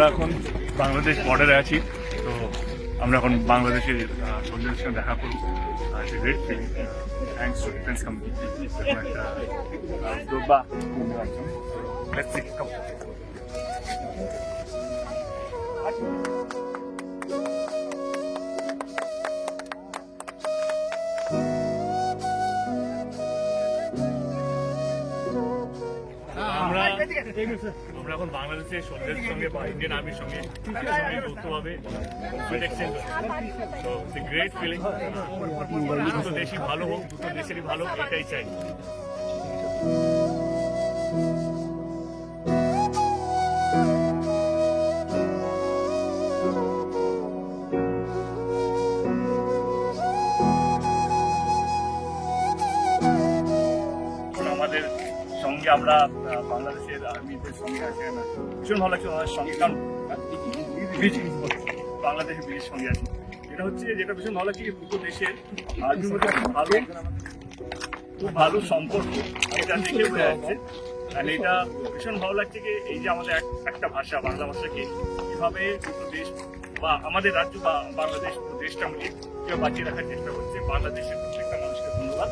আমরা এখন বাংলাদেশ বর্ডারে আছি, তো আমরা এখন বাংলাদেশের সন্ধ্যের সঙ্গে দেখা করব। It's great let's see come আমরা এখন বাংলাদেশের সন্ধ্যের সঙ্গে বা ইন্ডিয়ান আর্মির সঙ্গে সঙ্গে যৌথভাবে কনফ্লিক্ট এক্সচেঞ্জ তো গ্রেট ফিলিং দুটো দেশই ভালো হোক দুটো দেশেরই ভালো এটাই চাই। সঙ্গে আমরা বাংলাদেশের আর্মিদের সঙ্গে আছি ভীষণ ভালো লাগছে আমাদের সঙ্গে, কারণ বাংলাদেশের ব্রিজের সঙ্গে আছি। এটা হচ্ছে যেটা ভীষণ ভালো লাগছে দুটো দেশের আর্মির মধ্যে ভালো, খুব ভালো সম্পর্ক এটা দেখে বোঝা যাচ্ছে। আর এটা ভীষণ ভালো লাগছে যে, এই যে আমাদের এক- একটা ভাষা, বাংলা ভাষাকে কীভাবে দুটো দেশ বা আমাদের রাজ্য বা বাংলাদেশ পুরো দেশটা মিলিয়ে কেউ বাঁচিয়ে রাখার চেষ্টা করছে। বাংলাদেশের প্রত্যেকটা মানুষকে ধন্যবাদ।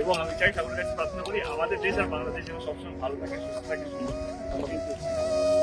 এবং আমি চাই ঠাকুরের কাছে প্রার্থনা করি, আমাদের দেশ আর বাংলাদেশ যেন সবসময় ভালো থাকে, সুস্থ থাকে, সুন্দর থাকে।